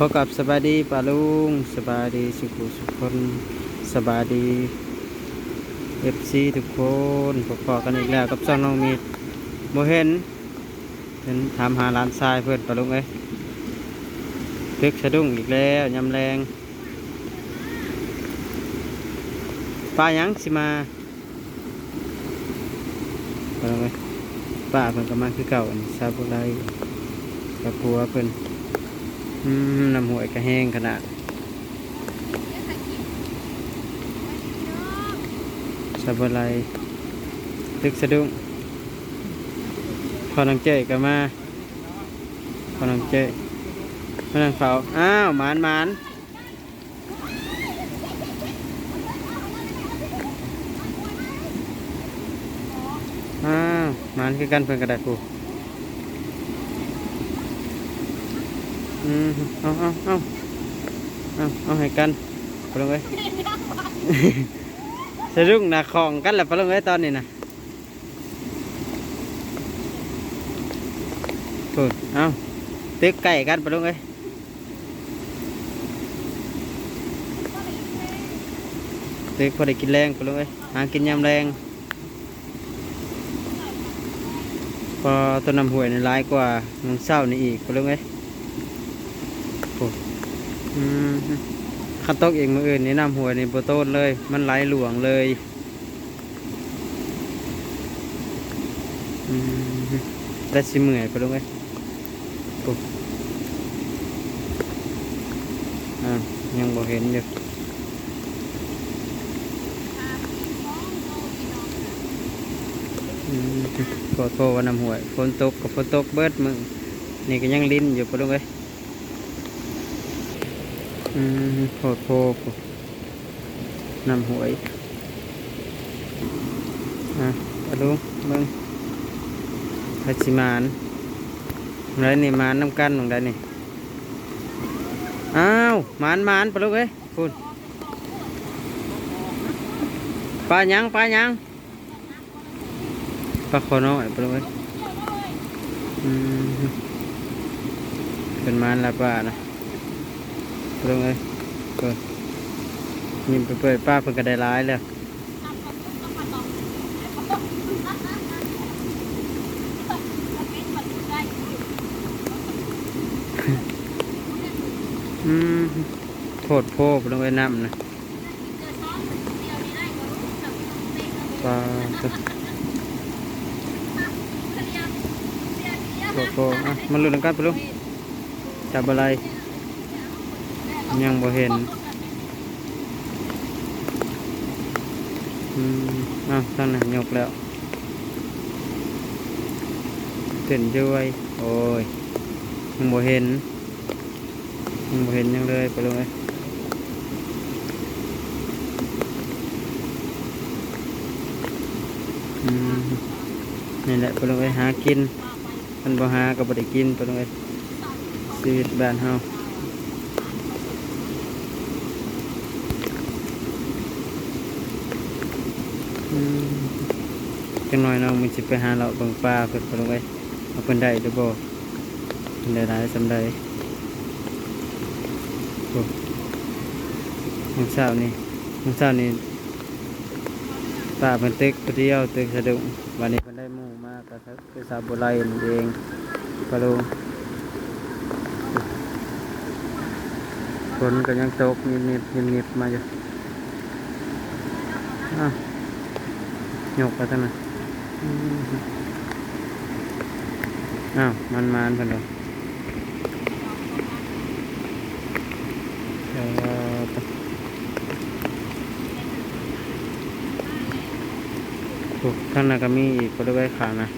พบกับสบายดีปาลุงสบายดีสุขุสุขคนสบายดีเอฟซีทุกคนพบกันอีกแล้วกับช่องน้องมีดโมเห็นเห็นถามหาร้านทรายเพื่อนปาลุงเอ้ยพึกสะดุ้งอีกแล้วยำแรงป้ายังสิมาปาลุงเอ้ยป้าเพิ่นก็มาคือเก่าอันซาบุไรกับผัวเพิ่น อืมน้ำหวยก็แห้งขนาดสบายตึกสะดุ้งพอนังเจยก็มาพอนังเจยมานังเฝ้าอ้าวหมานหมานอ้าวหมานคือกันเพิ่นกระดาษกู อืมเอาเอาเอาเอาเอาให้กันไปลงเลยสะดุ้งนาของกันแหละไปลงเลยตอนนี้นะถูกเอาตึกไก่กันไปลงเลยตึกพอได้กินแรงไปลงเลยหากินยำแรงพอต้นน้ำห่วยในร้ายกว่ามันเศร้านี่อีกไปลงเลย ขันตกเองมืออื่นนี่น้ำหัวนี่โบโต้นเลย มันไหลหลวงเลยแต่สิเมื่อยไปลงไงปุ๊บยังบ่เห็นอยู่อืมขอโทษว่าน้ำหัวยฝนตกกับฝนตกเบิดมึงนี่ก็ยังลิ้นอยู่ไปลงไง อืมโพดโพดนำหวยอะไปดูเบิ่งพัชิมานไรนี่มานน้ำกันของใดนี่อ้าวมานมานปลูกเอ้ยพูดปลาหยังปลาหยังปลาคอน้อยปลูกเอ้ยอืมเป็นมานละปลานะ ลงเลยเปิดยิ้มไปเปิดป้าเพิ่นก็ได้ร้ายแล้วอืมโทษโพกลงไปน้ำนะปลาโทษโพอะมันหลุดลังกันไปลุงจับอะไร ยังบ่เห็นอืมอ้าวท่านน่ะยกแล้วเต้นด้วยโอ้ยยังบ่เห็นยังบ่เห็นยังเลยไปเลยอืมนี่แหละไปเลยหากินมันบ่หาก็บ่ได้กินไปเลยชีวิตบ้านเฮา จังหน่อยน้องมันสิไปหาเราเบิ่งปลาเพิ่นไปลงไปเอาเพิ่นได้หรือบ่เพิ่นได้หลายสำใดโอ้มื้อเช้านี่มื้อเช้านี่ปลาเพิ่นตึกผู้เดียวตึกสะดุ้งวันนี้เพิ่นได้หมู่มาก็คือสาวบัวไลนั่นเองปลาลุงฝนก็ยังตกนิดๆนิดๆมาอยู่อ้า ยกไปตั้งนั้นอืมอ้าว มันมานเพิ่นเอ่อถูกข้างหน้าก็มีอีกบริเวณขานะ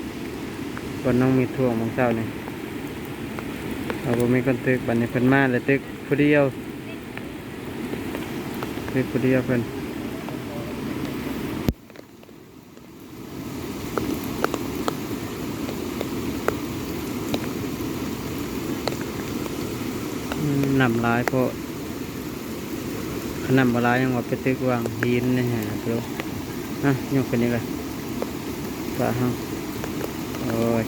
บนน้องมีท่วงมองเจ้าเนี่ยเอาบ่มีคนตึกบัดนี้เพิ่นมาเลยตึกผู้เดียวตึกผู้เดียวเพิ่น อืม นำลายเพราะขนำบลายยังว่าไปตึกวางหินนี่ฮะเปล่าอะยกกันนี่เลยปลาห้องโอ้ย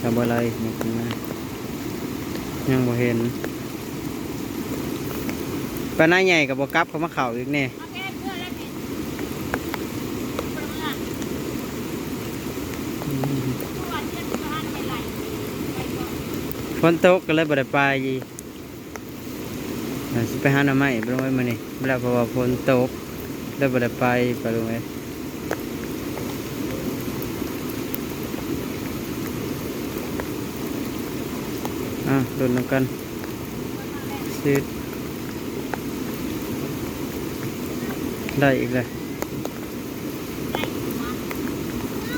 ทำอะไรยกขึ้นมายังบ่เห็นปลาหน้าใหญ่กับบ่กลับเขามาเข่าอีกเนี่ยฝนตกก็เลยบ่ได้ไปอีกอ่ สิไปหาหน่อไม้ไปลงไว้มื้อนี้บ่ได้เพราะว่าฝนตกเลยบ่ได้ไปไปลงไว้อะลุ้นนำกันซื้อได้อีกเลย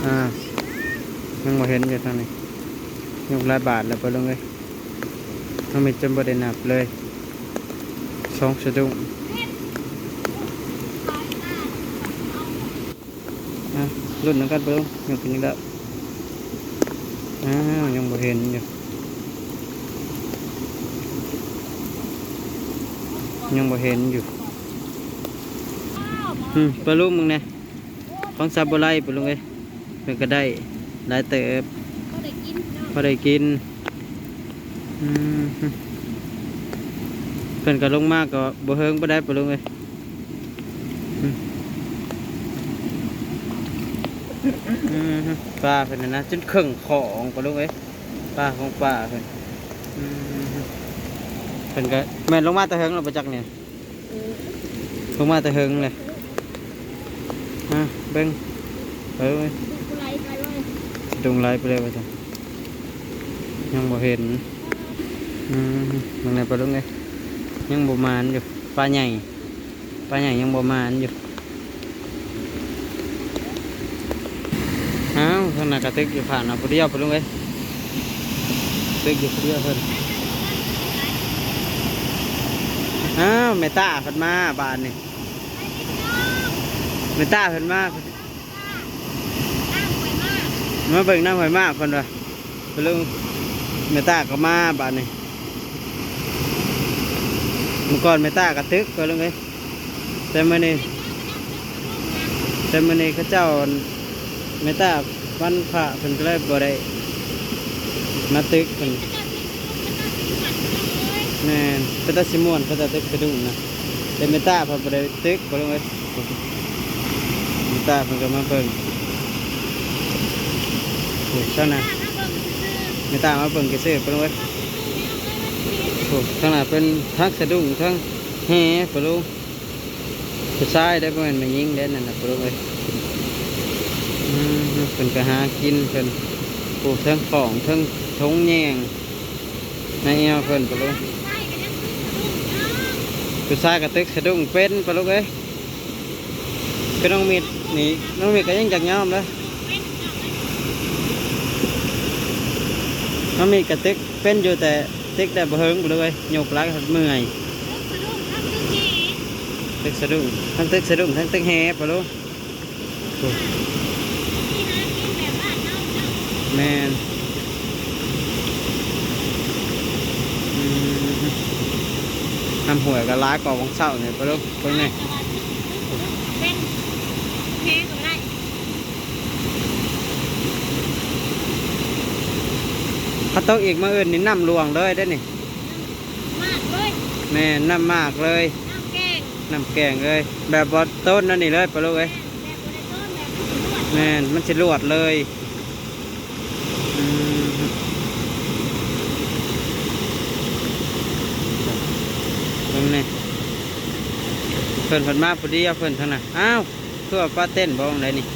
อ่ายังบ่เห็นอยู่ทางนี้ยกลายบาทแล้วไปลงเลยต้องมีจนบ่ได้นับเลย สองสะดุ้งอะรุ่นนั้นกันไปลงยกขึ้นนี้แล้วอ้าวยังบ่เห็นอยู่ยังบ่เห็นอยู่อืมไปลุงมึงเนี่ยของซาบุไรไปลุงเอ้ยเพิ่นก็ได้หลายเติบก็ได้กินเนาะพอได้กินอืมเพิ่นก็ลงมากก็บ่เฮิงบ่ได้ปลุงเอ้ยป้าเพิ่นนะนะจนครึ่งของปลุงเอ้ยป้าของป้าเพิ่นอืมเพิ่นก็แม่นลงมาแต่เฮิงแล้วบ่จักเนี่ยลงมาแต่เฮิงเลยอะเบิ่งเอ้ยดูกุไลไปไว้ดงไลไปเลยว่าจ้ะยังบ่เห็นอืมบางในปลาลุงไงยั ยังบ่มานอยู่ปลาใหญ่ปลาใหญ่ยังบ่มานอยู่อ้าวข้างหน้ากระตึกอยู่ผ่านมาผู้เดียวปลาลุงไงตึกอยู่ผู้เดียวเพิ่นอ้าวแม่ตาเพิ่นมาบานนี่แม่ตาเพิ่นมาน้ำหอยมาเบิ่งน้ำหอยมากคนว่าไปลุงเมตาก็มาบาดนี้เมื่อก่อนเมตาก็ตึกไปลุงเอ้ยแต่มื่อนี้แต่มื่อนี้เขาเจ้าเมตาวันพระเพิ่นก็เลยบ่ได้มาตึกเพิ่นแม่นเป็นตาสิม่วนเขาจะตึกสะดุ้งนะแต่เมตาเพิ่นบ่ได้ตึกไปลุงเอ้ยเมตาเพิ่นก็มาเบิ่งโอ้ยเท่านั้นไม่ตามาเบิ่งกระเสือปะลุงเอ้ย โอ้ข้างหน้าเป็นทักสะดุ้งทั้งแห่ปะลุงผู้ชายได้ประมาณมายิงได้นั่นนะปะลุงเอ้ยเพิ่นก็หากินเพิ่นปลูกทั้งของทั้งทงแยงในเอวเพิ่นปะลุงผู้ชายก็ตึกสะดุ้งเป็นปะลุงเอ้ยคือน้องมิดนี่น้องมิดก็ยังจักย้อมเลยมันมีกระติกเป็นอยู่แต่ ติกแต่บ่เฮิงบ่เลยโยกหลักเมื่อยตึกสะดุ้งทั้งตึกสะดุ้งทั้งตึกแฮปะลูกโอ้แม่นอืมทำหวยกับร้ายก่อของเศร้าเนี่ยปะลูกเพิ่งนี่เป็นแห้งก็ได้ ถ้าโต๊ะอีกมาอื่นนี่น้ำลวงเลยได้อนี่มากเลยแม่นน้ำมากเลยน้ำแกงน้ำแกงเลย แบบบอต้นนั่นนี่เลยปะลูกเอ้ยแบบบริต้นแบบนวดแม่นมันจะลวดเลยอืมตรงนี้เพิ่นเพิ่นมาพอดีเอาเพิ่นเท่านั้นอ้าวคือว่าป้าเต้นบ้องไรนี่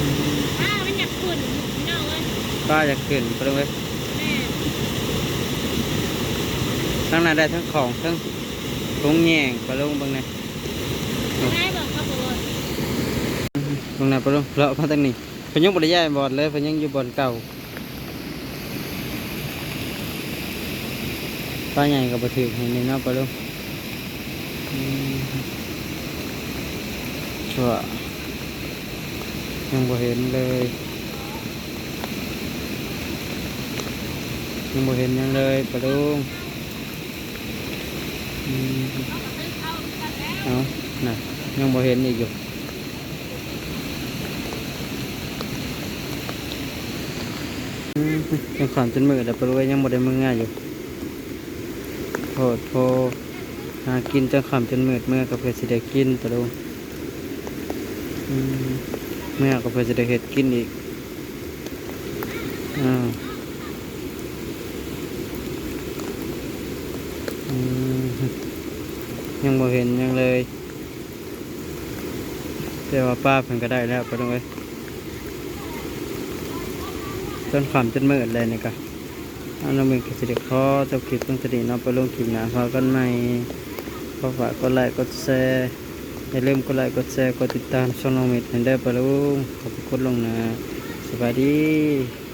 อืม อ้าวมันอยากขุ่นพี่น้อง เอ้ยป้าจะขึ้นไปเลยแม่ทั้งนั้นได้ทั้งของทั้งทงแยงไปลงเบางนี่แม่บอกเขาบอกว่าเบางนี่ไปลงเลาะมาตั้งนี้เพิ่นยังบ่ได้ย้ายบอดเลยเพิ่นยังอยู่บอนเก่าป้าใหญ่ก็บ่ถือให้นี่เนาะไปลงอืมชั่วยังบ่เห็นเลย ยังบ่เห็นยังเลยปะลุงเอาน่ะยังบ่เห็นอีกอยู่ยังขามจนมืดแล้วปลุยยังบ่ได้มือง่ายอยู่โพดโพหากินจนขามจนมืดเมื่อก็เพื่อสิได้กินปลุอืมเมื่อก็เพื่อสิได้เฮ็ดกินอีกอ้าวอืมยังบ่เห็นหยังเลย แต่ว่า ป้าเพิ่นก็ได้แล้วปลุยจนขามจนเมืดเลยนี่ก็อันนั้นเป็นกิจกรรมขอจบคลิปต้องสต่นี้เนาะไปลงคลิปหนาพอกันใหม่ก็ฝากกดไลค์กดแชร์อย่าลืมกดไลค์กดแชร์กดติดตามช่องน้องเม็ดให้ได้ไปลงขอบคุณลงนะสวัสดี